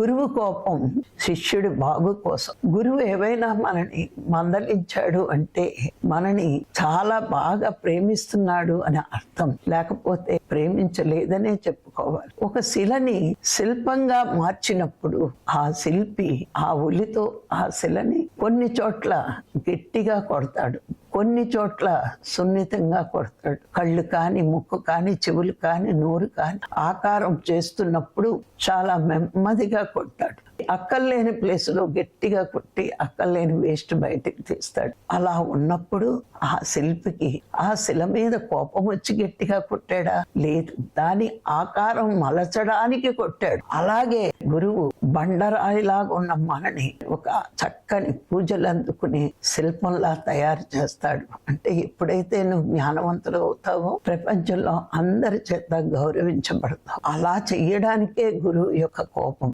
గురువు కోపం శిష్యుడి బాగు కోసం. గురువు ఏవైనా మనని మందలించాడు అంటే మనని చాలా బాగా ప్రేమిస్తున్నాడు అని అర్థం. లేకపోతే ప్రేమించలేదనే చెప్పుకోవాలి. ఒక శిలని శిల్పంగా మార్చినప్పుడు ఆ శిల్పి ఆ ఉలితో ఆ శిలని కొన్ని చోట్ల గట్టిగా కొడతాడు. కొన్ని చోట్ల సున్నితంగా కొడతాడు. కళ్ళు కానీ ముక్కు కానీ చెవులు కానీ నోరు కానీ ఆకారం చేస్తున్నప్పుడు చాలా నెమ్మదిగా కొట్టాడు అక్కర్లేని ప్లేస్లో గట్టిగా కొట్టి అక్కర్లేని వేస్ట్ బయటికి తీస్తాడు. అలా ఉన్నప్పుడు ఆ శిల్పికి ఆ శిల మీద కోపం వచ్చి గట్టిగా కొట్టాడా? లేదు. దాని ఆకారం మలచడానికి కొట్టాడు. అలాగే గురువు బండరాయిలాగా ఉన్న మనని ఒక చక్కని పూజలు అందుకుని శిల్పంలా తయారు చేస్తాడు. అంటే ఎప్పుడైతే నువ్వు జ్ఞానవంతులు అవుతావో ప్రపంచంలో అందరి చేత గౌరవించబడతావు. అలా చెయ్యడానికే గురువు యొక్క కోపం.